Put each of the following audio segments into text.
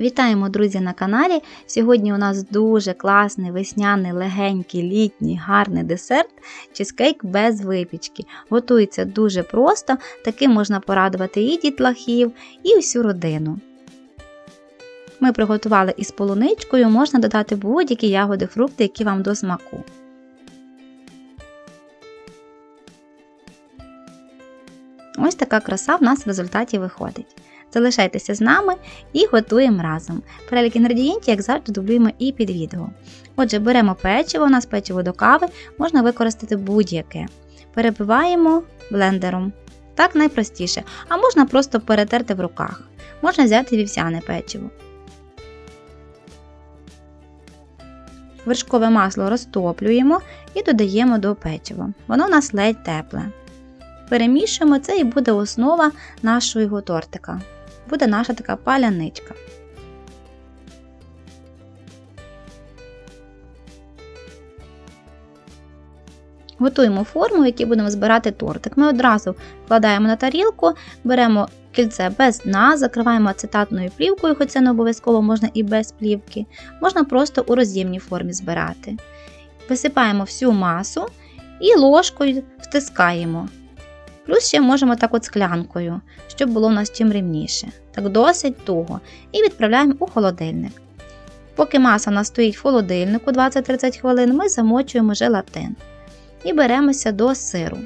Вітаємо, друзі, на каналі. Сьогодні у нас дуже класний весняний, легенький, літній, гарний десерт чизкейк без випічки. Готується дуже просто, таким можна порадувати і дітлахів, і всю родину. Ми приготували із полуничкою, можна додати будь-які ягоди, фрукти, які вам до смаку. Ось така краса в нас в результаті виходить. Залишайтеся з нами і готуємо разом. Перелік інгредієнтів, як завжди, дублюємо і під відео. Отже, беремо печиво, у нас печиво до кави, можна використати будь-яке. Перебиваємо блендером. Так найпростіше. А можна просто перетерти в руках. Можна взяти вівсяне печиво. Вершкове масло розтоплюємо і додаємо до печива. Воно у нас ледь тепле. Перемішуємо це і буде основа нашого тортика. Буде наша така паляничка. Готуємо форму, в якій будемо збирати тортик. Ми одразу вкладаємо на тарілку, беремо кільце без дна, закриваємо ацетатною плівкою, хоч це не обов'язково можна і без плівки. Можна просто у роз'ємній формі збирати. Висипаємо всю масу і ложкою втискаємо. Плюс ще можемо так от склянкою, щоб було у нас чим рівніше. Так досить туго. І відправляємо у холодильник. Поки маса у нас стоїть в холодильнику 20-30 хвилин, ми замочуємо желатин. І беремося до сиру.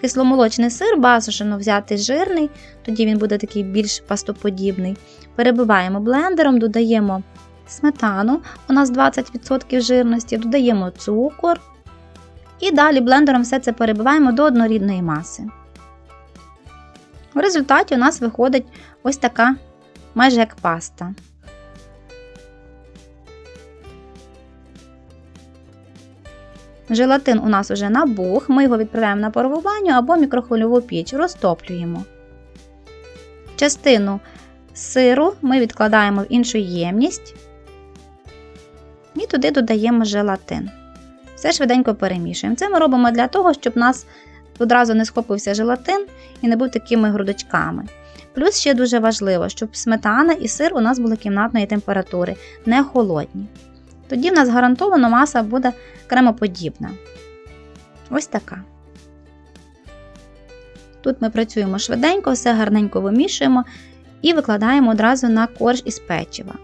Кисломолочний сир бажано взяти жирний, тоді він буде такий більш пастоподібний. Перебиваємо блендером, додаємо сметану, у нас 20% жирності, додаємо цукор. І далі блендером все це перебиваємо до однорідної маси. В результаті у нас виходить ось така майже як паста. Желатин у нас вже набух, ми його відправляємо на парову або мікрохвильову піч, розтоплюємо. Частину сиру ми відкладаємо в іншу ємність і туди додаємо желатин. Все швиденько перемішуємо. Це ми робимо для того, щоб у нас одразу не схопився желатин і не був такими грудочками. Плюс ще дуже важливо, щоб сметана і сир у нас були кімнатної температури, не холодні. Тоді в нас гарантовано маса буде кремоподібна. Ось така. Тут ми працюємо швиденько, все гарненько вимішуємо і викладаємо одразу на корж із печива.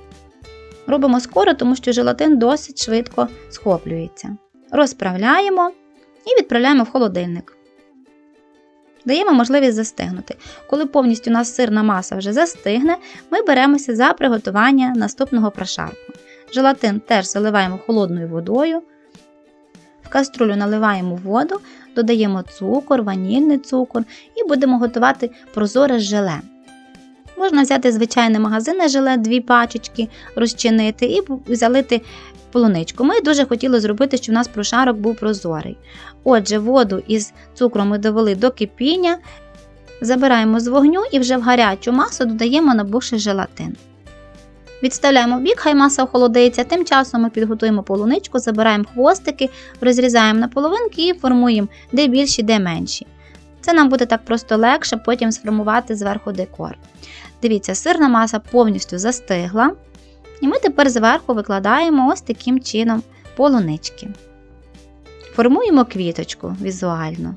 Робимо скоро, тому що желатин досить швидко схоплюється. Розправляємо і відправляємо в холодильник. Даємо можливість застигнути. Коли повністю у нас сирна маса вже застигне, ми беремося за приготування наступного прошарку. Желатин теж заливаємо холодною водою. В каструлю наливаємо воду, додаємо цукор, ванільний цукор і будемо готувати прозоре желе. Можна взяти звичайне магазинне желе, дві пачечки, розчинити і залити полуничку. Ми дуже хотіли зробити, щоб у нас прошарок був прозорий. Отже, воду із цукром ми довели до кипіння, забираємо з вогню і вже в гарячу масу додаємо набухший желатин. Відставляємо в бік, хай маса охолодиться, тим часом ми підготуємо полуничку, забираємо хвостики, розрізаємо на половинки і формуємо де більші, де менші. Це нам буде так просто легше потім сформувати зверху декор. Дивіться, сирна маса повністю застигла. І ми тепер зверху викладаємо ось таким чином полунички. Формуємо квіточку візуально.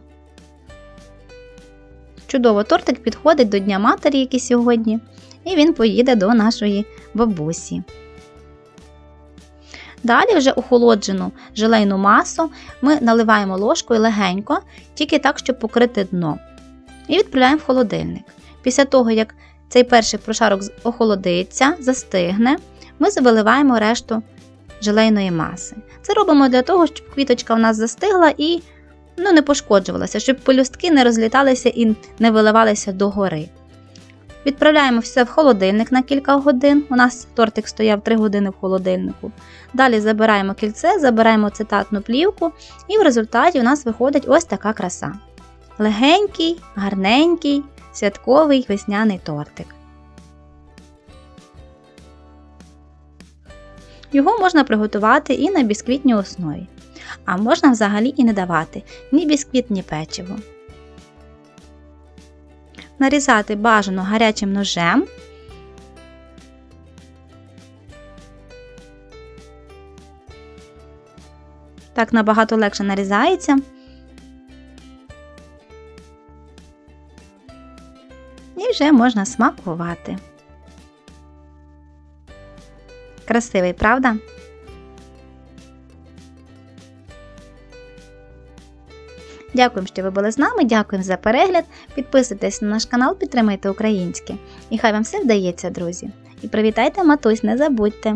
Чудово, тортик підходить до Дня Матері, який сьогодні, і він поїде до нашої бабусі. Далі вже охолоджену желейну масу ми наливаємо ложкою легенько, тільки так, щоб покрити дно. І відправляємо в холодильник. Після того, як цей перший прошарок охолодиться, застигне, ми виливаємо решту желейної маси. Це робимо для того, щоб квіточка в нас застигла і ну, не пошкоджувалася, щоб пелюстки не розліталися і не виливалися догори. Відправляємо все в холодильник на кілька годин. У нас тортик стояв 3 години в холодильнику. Далі забираємо кільце, забираємо цитатну плівку, і в результаті у нас виходить ось така краса. Легенький, гарненький, святковий весняний тортик. Його можна приготувати і на бісквітній основі, а можна взагалі і не давати ні бісквіт, ні печиво нарізати бажано гарячим ножем. Так набагато легше нарізається. І вже можна смакувати. Красивий, правда? Дякуємо, що ви були з нами. Дякуємо за перегляд. Підписуйтесь на наш канал, підтримайте українське. І хай вам все вдається, друзі. І привітайте матусь, не забудьте!